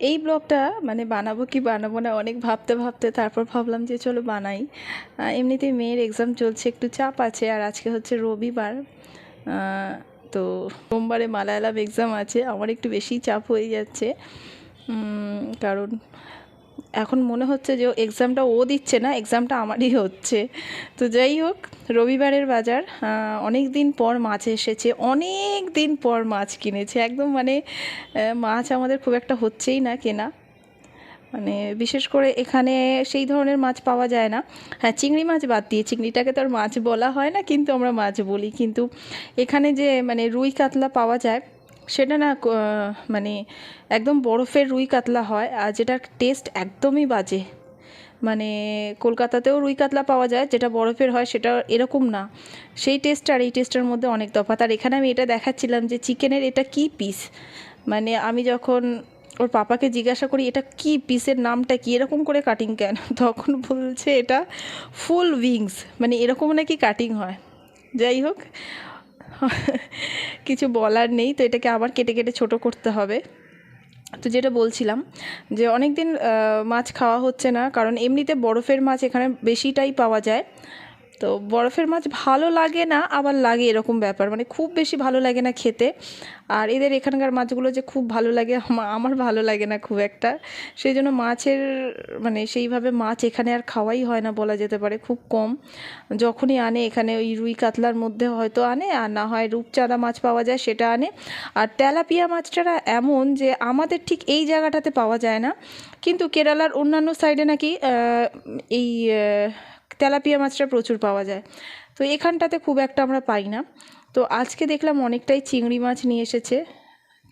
এই ব্লগটা মানে বানাবো কি বানাবো না অনেক ভাবতে ভাবতে তারপর ভাবলাম যে চলো বানাই। এমনিতে মেয়ের এক্সাম চলছে, একটু চাপ আছে আর আজকে হচ্ছে রবিবার। তো সোমবারে মালায়ালাম এক্সাম আছে, আমার একটু বেশি চাপ হয়ে যাচ্ছে। কারণ এখন মনে হচ্ছে যে এক্সামটা ও দিচ্ছে না এক্সামটা আমারই হচ্ছে। তো যাই হোক, রবিবারের বাজার অনেক দিন পর মাছ এসেছে অনেক দিন পর মাছ কিনেছে। একদম মানে মাছ আমাদের খুব একটা হচ্ছেই না কেনা। মানে বিশেষ করে এখানে সেই ধরনের মাছ পাওয়া যায় না। হ্যাঁ চিংড়ি মাছ বাদ দিয়ে, চিংড়িটাকে তো আর মাছ বলা হয় না, কিন্তু আমরা মাছ বলি। কিন্তু এখানে যে মানে রুই কাতলা পাওয়া যায় সেটা না মানে একদম বরফের রুই কাতলা হয়, আর যেটার টেস্ট একদমই বাজে। মানে কলকাতাতেও রুই কাতলা পাওয়া যায়, যেটা বরফের হয় সেটা এরকম না। সেই টেস্ট আর এই টেস্টের মধ্যে অনেক তফাৎ। আর এখানে আমি এটা দেখাচ্ছিলাম যে চিকেনের এটা কি পিস মানে আমি যখন ওর পাপাকে জিজ্ঞাসা করি, এটা কি পিসের নামটা কি? এরকম করে কাটিং কেন? তখন বলছে এটা ফুল উইংস মানে এরকম নাকি কাটিং হয়। যাই হোক কিছু বলার নেই, তো এটাকে আবার কেটে কেটে ছোট করতে হবে। তো যেটা বলছিলাম যে অনেক দিন মাছ খাওয়া হচ্ছে না, কারণ এমনিতে বরফের মাছ এখানে বেশিটাই পাওয়া যায়। তো বরফের মাছ ভালো লাগে না, আবার লাগে এরকম ব্যাপার। মানে খুব বেশি ভালো লাগে না খেতে। আর এদের এখানকার মাছগুলো যে খুব ভালো লাগে আমার ভালো লাগে না খুব একটা। সেই জন্য মাছের মানে সেইভাবে মাছ এখানে আর খাওয়াই হয় না বলা যেতে পারে, খুব কম। যখনই আনে এখানে ওই রুই কাতলার মধ্যে হয়তো আনে, আর না হয় রূপচাঁদা মাছ পাওয়া যায় সেটা আনে। আর তেলাপিয়া মাছটা এমন যে আমাদের ঠিক এই জায়গাটাতে পাওয়া যায় না। কিন্তু কেরালার অন্যান্য সাইডে নাকি এই তেলাপিয়া মাছটা প্রচুর পাওয়া যায়। তো এখানটাতে খুব একটা আমরা পাই না। তো আজকে দেখলাম অনেকটাই চিংড়ি মাছ নিয়ে এসেছে।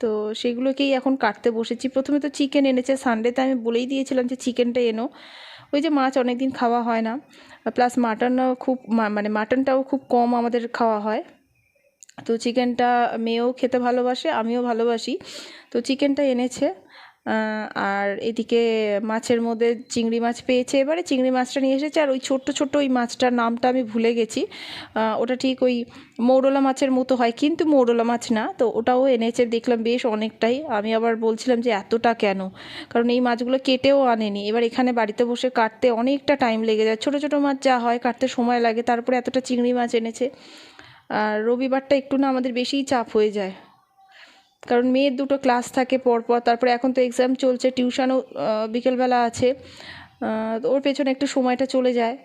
তো সেগুলোকেই এখন কাটতে বসেছি। প্রথমে তো চিকেন এনেছে। সানডেতে আমি বলেই দিয়েছিলাম যে চিকেনটা এনো। ওই যে মাছ অনেক দিন খাওয়া হয় না। প্লাস মাটনও খুব মানে মাটনটাও খুব কম আমাদের খাওয়া হয়। তো চিকেনটা মেয়েও খেতে ভালোবাসে, আমিও ভালোবাসি। তো চিকেনটা এনেছে। আর এদিকে মাছের মধ্যে চিংড়ি মাছ পেয়েছে এবারে। চিংড়ি মাছটা নিয়ে এসেছে আর ওই ছোট্ট ছোট্ট ওই মাছটার নামটা আমি ভুলে গেছি। ওটা ঠিক ওই মৌরলা মাছের মতো হয়, কিন্তু মৌরলা মাছ না। তো ওটাও এনেছে, দেখলাম বেশ অনেকটাই। আমি আবার বলছিলাম যে এতটা কেন? কারণ এই মাছগুলো কেটেও আনেনি। এবার এখানে বাড়িতে বসে কাটতে অনেকটা টাইম লেগে যায়। ছোটো ছোটো মাছ যা হয়, কাটতে সময় লাগে। তারপরে এতটা চিংড়ি মাছ এনেছে। আর রবিবারটা একটু না আমাদের বেশিই চাপ হয়ে যায়। কারণ মেয়ের দুটো ক্লাস থাকে পরপর, তারপরে এখন তো এক্সাম চলছে টিউশনও বিকেলবেলা আছে। ওর পেছনে একটু সময়টা চলে যায়।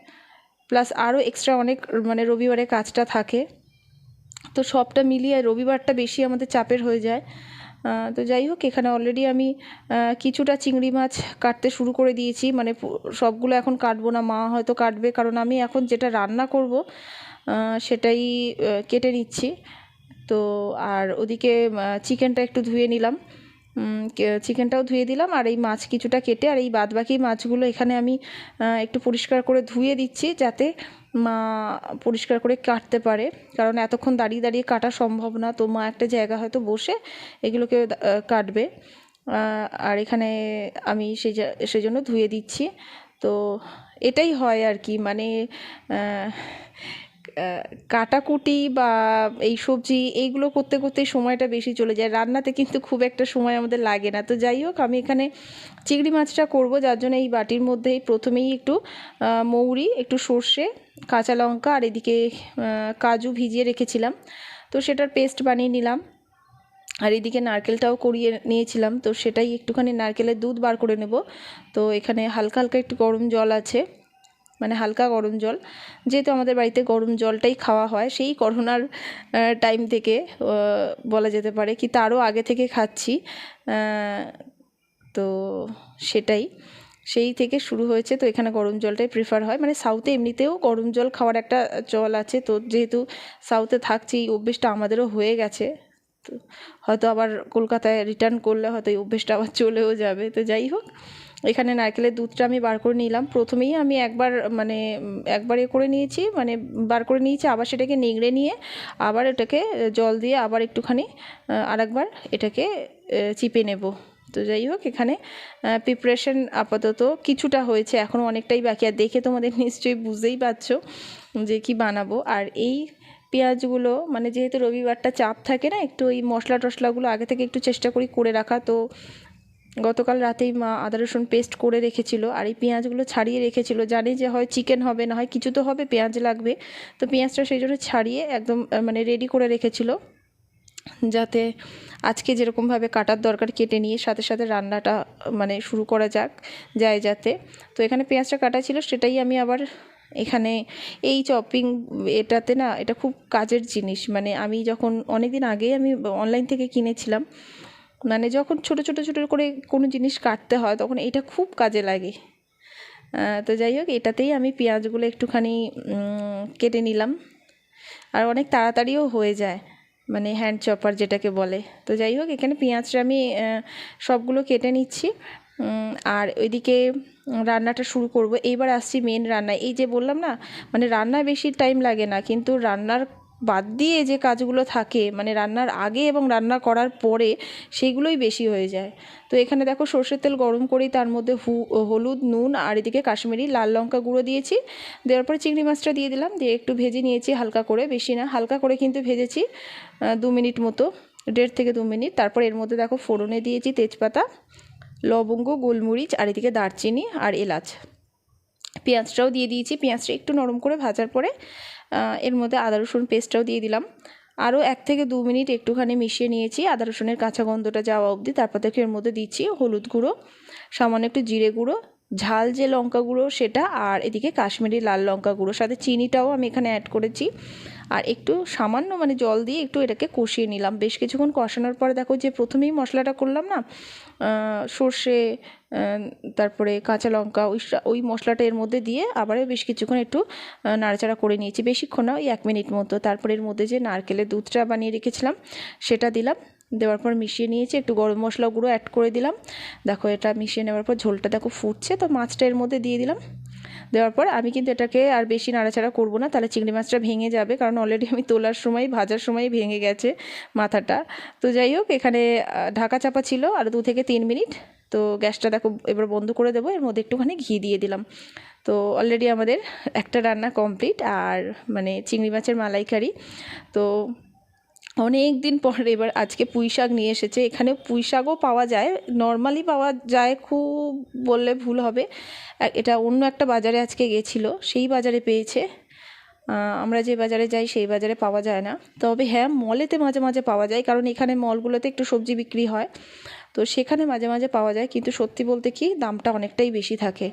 প্লাস আরও এক্সট্রা অনেক মানে রবিবারে কাজটা থাকে। তো সবটা মিলিয়ে রবিবারটা বেশি আমাদের চাপের হয়ে যায়। তো যাই হোক, এখানে অলরেডি আমি কিছুটা চিংড়ি মাছ কাটতে শুরু করে দিয়েছি। মানে সবগুলো এখন কাটবো না, মা হয়তো কাটবে। কারণ আমি এখন যেটা রান্না করব সেটাই কেটে নিচ্ছি। তো আর ওদিকে চিকেনটা একটু ধুয়ে নিলাম। চিকেনটাও ধুয়ে দিলাম, আর এই মাছ কিছুটা কেটে, আর এই বাদবাকি মাছগুলো এখানে আমি একটু পরিষ্কার করে ধুয়ে দিচ্ছি যাতে মা পরিষ্কার করে কাটতে পারে। কারণ এতক্ষণ দাঁড়িয়ে দাঁড়িয়ে কাটা সম্ভব না, তো মা একটা জায়গা হয়তো বসে এগুলোকে কাটবে। আর এখানে আমি সেই সেজন্য ধুয়ে দিচ্ছি। তো এটাই হয় আর কি মানে কাটাকুটি বা এই সবজি এইগুলো করতে করতে সময়টা বেশি চলে যায়। রান্নাতে কিন্তু খুব একটা সময় আমাদের লাগে না। তো যাই হোক, আমি এখানে চিংড়ি মাছটা করব। যার জন্য এই বাটির মধ্যেই প্রথমেই একটু মৌরি, একটু সর্ষে, কাঁচা লঙ্কা আর এদিকে কাজু ভিজিয়ে রেখেছিলাম। তো সেটার পেস্ট বানিয়ে নিলাম। আর এদিকে নারকেলটাও করিয়ে নিয়েছিলাম। তো সেটাই একটুখানি নারকেলের দুধ বার করে নেব। তো এখানে হালকা হালকা একটু গরম জল আছে। মানে হালকা গরম জল। যেহেতু আমাদের বাড়িতে গরম জলটাই খাওয়া হয়, সেই করোনার টাইম থেকে বলা যেতে পারে কি তারও আগে থেকে খাচ্ছি। তো সেটাই। সেই থেকে শুরু হয়েছে, তো এখানে গরম জলটাই প্রিফার হয়। মানে সাউথে এমনিতেও গরম জল খাওয়ার একটা চল আছে, তো যেহেতু সাউথে থাকছি, এই অভ্যেসটা আমাদেরও হয়ে গেছে। তো হয়তো আবার কলকাতায় রিটার্ন করলে হয়তো এই অভ্যেসটা আবার চলেও যাবে। তো যাই হোক এখানে নারকেলের দুধটা আমি বার করে নিলাম। প্রথমেই আমি একবার মানে একবার এ করে নিয়েছি মানে বার করে নিয়েছি, আবার সেটাকে নিংড়ে নিয়ে আবার এটাকে জল দিয়ে আবার একটুখানি আরেকবার এটাকে চিপে নেব। তো যাই হোক, এখানে প্রিপারেশন আপাতত কিছুটা হয়েছে এখনও অনেকটাই বাকি। আর দেখে তোমাদের নিশ্চয়ই বুঝতেই পারছ যে কি বানাবো। আর এই পেঁয়াজগুলো মানে যেহেতু রবিবারটা চাপ থাকে না, একটু ওই মশলা টশলাগুলো আগে থেকে একটু চেষ্টা করি করে রাখা। তো গতকাল রাতেই মা আদা, রসুন পেস্ট করে রেখেছিল আর এই পেঁয়াজগুলো ছাড়িয়ে রেখেছিল। জানি যে হয় চিকেন হবে, না হয় কিছু তো হবে, পেঁয়াজ লাগবে। তো পেঁয়াজটা সেই জন্য ছাড়িয়ে একদম মানে রেডি করে রেখেছিল। যাতে আজকে যেরকমভাবে কাটার দরকার কেটে নিয়ে সাথে সাথে রান্নাটা মানে শুরু করা যাক, যায় যাতে। তো এখানে পেঁয়াজটা কাটা ছিল, সেটাই আমি আবার এখানে এই চপিং এটাতে না, এটা খুব কাজের জিনিস। মানে আমি যখন অনেক দিন আগেই আমি অনলাইন থেকে কিনেছিলাম মানে যখন ছোট ছোট ছোট করে কোনো জিনিস কাটতে হয়, তখন এটা খুব কাজে লাগে। তো যাই হোক, এটাতেই আমি পেঁয়াজগুলো একটুখানি কেটে নিলাম। আর অনেক তাড়াতাড়িও হয়ে যায় মানে হ্যান্ড চপার যেটাকে বলে। তো যাই হোক, এখানে পেঁয়াজটা আমি সবগুলো কেটে নিচ্ছি। আর ওইদিকে রান্নাটা শুরু করব। এইবার আসছি মেন রান্না এই যে বললাম না মানে রান্নায় বেশি টাইম লাগে না, কিন্তু রান্নার বাদ দিয়ে যে কাজগুলো থাকে মানে রান্নার আগে এবং রান্না করার পরে সেইগুলোই বেশি হয়ে যায়। তো এখানে দেখো সর্ষের তেল গরম করেই তার মধ্যে হলুদ, নুন আর এদিকে কাশ্মীরি লাল লঙ্কা গুঁড়ো দিয়েছি। দেওয়ার পরে চিংড়ি মাছটা দিয়ে দিলাম, দিয়ে একটু ভেজে নিয়েছি হালকা করে, বেশি না, হালকা করে কিন্তু ভেজেছি দু মিনিট মতো, দেড় থেকে দু মিনিট। তারপর এর মধ্যে দেখো ফোড়নে দিয়েছি তেজপাতা, লবঙ্গ, গোলমরিচ আর এদিকে দারচিনি আর এলাচ। পেঁয়াজটাও দিয়ে দিয়েছি, পেঁয়াজটা একটু নরম করে ভাজার পরে এর মধ্যে আদা রসুন পেস্টটাও দিয়ে দিলাম। আরও এক থেকে দু মিনিট একটুখানি মিশিয়ে নিয়েছি আদা রসুনের কাঁচা গন্ধটা যাওয়া অবধি। তারপর থেকে এর মধ্যে দিচ্ছি হলুদ গুঁড়ো, সামান্য একটু জিরে গুঁড়ো ঝাল যে লঙ্কা গুঁড়ো সেটা আর এদিকে কাশ্মীরি লাল লঙ্কা গুঁড়ো সাথে চিনিটাও আমি এখানে অ্যাড করেছি। আর একটু সামান্য মানে জল দিয়ে একটু এটাকে কষিয়ে নিলাম। বেশ কিছুক্ষণ কষানোর পরে দেখো যে প্রথমেই মশলাটা করলাম না সর্ষে তারপরে কাঁচা লঙ্কা, ওই ওই মশলাটা এর মধ্যে দিয়ে আবারও বেশ কিছুক্ষণ একটু নাড়াচাড়া করে নিয়েছি। বেশিক্ষণ না, ওই এক মিনিট মতো। তারপরে এর মধ্যে যে নারকেলের দুধটা বানিয়ে রেখেছিলাম, সেটা দিলাম। দেওয়ার পর মিশিয়ে নিয়েছি, একটু গরম মশলা গুঁড়ো অ্যাড করে দিলাম। দেখো এটা মিশিয়ে নেওয়ার পর ঝোলটা দেখো ফুটছে, তো মাছটা এর মধ্যে দিয়ে দিলাম। দেওয়ার পর আমি কিন্তু এটাকে আর বেশি নাড়াচাড়া করব না, তাহলে চিংড়ি মাছটা ভেঙে যাবে, কারণ অলরেডি আমি তোলার সময়, ভাজার সময় ভেঙে গেছে মাথাটা। তো যাই হোক, এখানে ঢাকা চাপা ছিল আর দু থেকে তিন মিনিট। তো গ্যাসটা দেখো এবার বন্ধ করে দেবো, এর মধ্যে একটুখানি ঘি দিয়ে দিলাম। তো অলরেডি আমাদের একটা রান্না কমপ্লিট আর মানে চিংড়ি মাছের মালাইকারি। তো অনেক দিন পর এবার আজকে পুঁই শাক নিয়ে এসেছে। এখানে পুঁই শাকও পাওয়া যায় নর্মালি পাওয়া যায় খুব বললে ভুল হবে। এটা অন্য একটা বাজারে আজকে গেছিল, সেই বাজারে পেয়েছে। আমরা যে বাজারে যাই সেই বাজারে পাওয়া যায় না। তবে হ্যাঁ মলেতে মাঝে মাঝে পাওয়া যায়, কারণ এখানে মলগুলোতে একটু সবজি বিক্রি হয়। তো সেখানে মাঝে মাঝে পাওয়া যায়, কিন্তু সত্যি বলতে কি দামটা অনেকটাই বেশি থাকে।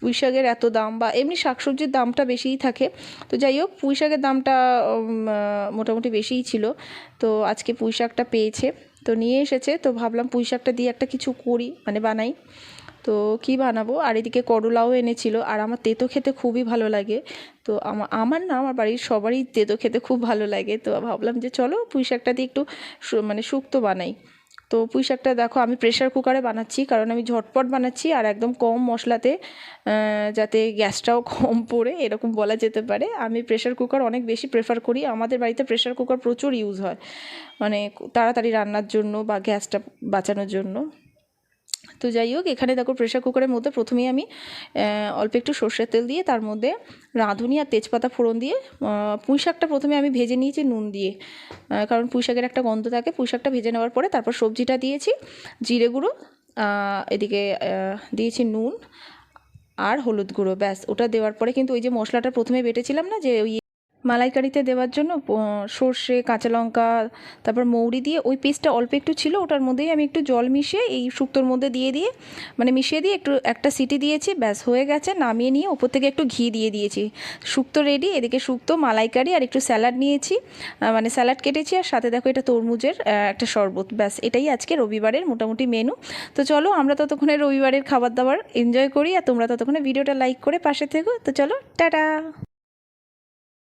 পুঁই শাকের এত দাম বা এমনি শাকসবজির দামটা বেশিই থাকে। তো যাই হোক, পুঁই শাকের দামটা মোটামুটি বেশিই ছিল। তো আজকে পুঁই শাকটা পেয়েছে, তো নিয়ে এসেছে। তো ভাবলাম পুঁই শাকটা দিয়ে একটা কিছু করি মানে বানাই। তো কি বানাবো? আর এদিকে করলাও এনেছিল। আর আমার তেতো খেতে খুবই ভালো লাগে। তো আমা- আমার না, আমার বাড়ির সবারই তেতো খেতে খুব ভালো লাগে। তো ভাবলাম যে চলো পুঁই শাকটা দিয়ে একটু মানে শুক্তো বানাই। তো পুঁই শাকটা দেখো, আমি প্রেশার কুকারে বানাচ্ছি, কারণ আমি ঝটপট বানাচ্ছি আর একদম কম মশলাতে যাতে গ্যাসটাও কম পড়ে, এরকম বলা যেতে পারে। আমি প্রেশার কুকার অনেক বেশি প্রেফার করি। আমাদের বাড়িতে প্রেশার কুকার প্রচুর ইউজ হয় মানে তাড়াতাড়ি রান্নার জন্য বা গ্যাসটা বাঁচানোর জন্য। তো যাই হোক, এখানে দেখো প্রেশার কুকারের মধ্যে প্রথমেই আমি অল্প একটু সর্ষের তেল দিয়ে, তার মধ্যে রাঁধুনি আর তেজপাতা ফোড়ন দিয়ে পুঁই শাকটা প্রথমে আমি ভেজে নিয়েছি নুন দিয়ে। কারণ পুঁই শাকের একটা গন্ধ থাকে, পুঁই শাকটা ভেজে নেওয়ার পরে তারপর সবজিটা দিয়েছি, জিরে গুঁড়ো এদিকে দিয়েছি নুন আর হলুদ গুঁড়ো, ব্যাস। ওটা দেওয়ার পরে কিন্তু ওই যে মশলাটা প্রথমে বেটেছিলাম না, যে ওই মালাইকারিতে দেওয়ার জন্য সর্ষে, কাঁচা লঙ্কা, তারপর মৌরি দিয়ে ওই পেস্টটা অল্প একটু ছিল, ওটার মধ্যেই আমি একটু জল মিশিয়ে এই শুক্তোর মধ্যে দিয়ে দিয়ে মানে মিশিয়ে দিয়ে একটু, একটা সিটি দিয়েছি, ব্যাস হয়ে গেছে, নামিয়ে নিয়ে ওপর থেকে একটু ঘি দিয়ে দিয়েছি। শুক্তো রেডি এদিকে শুক্তো, মালাইকারি আর একটু স্যালাড নিয়েছি মানে স্যালাড কেটেছি আর সাথে দেখো এটা তরমুজের একটা শরবত, ব্যাস এটাই আজকে রবিবারের মোটামুটি মেনু তো চলো আমরা ততক্ষণে রবিবারের খাবার দাবার এনজয় করি আর তোমরা ততক্ষণে ভিডিওটা লাইক করে পাশে থেকো। তো চলো, টাটা!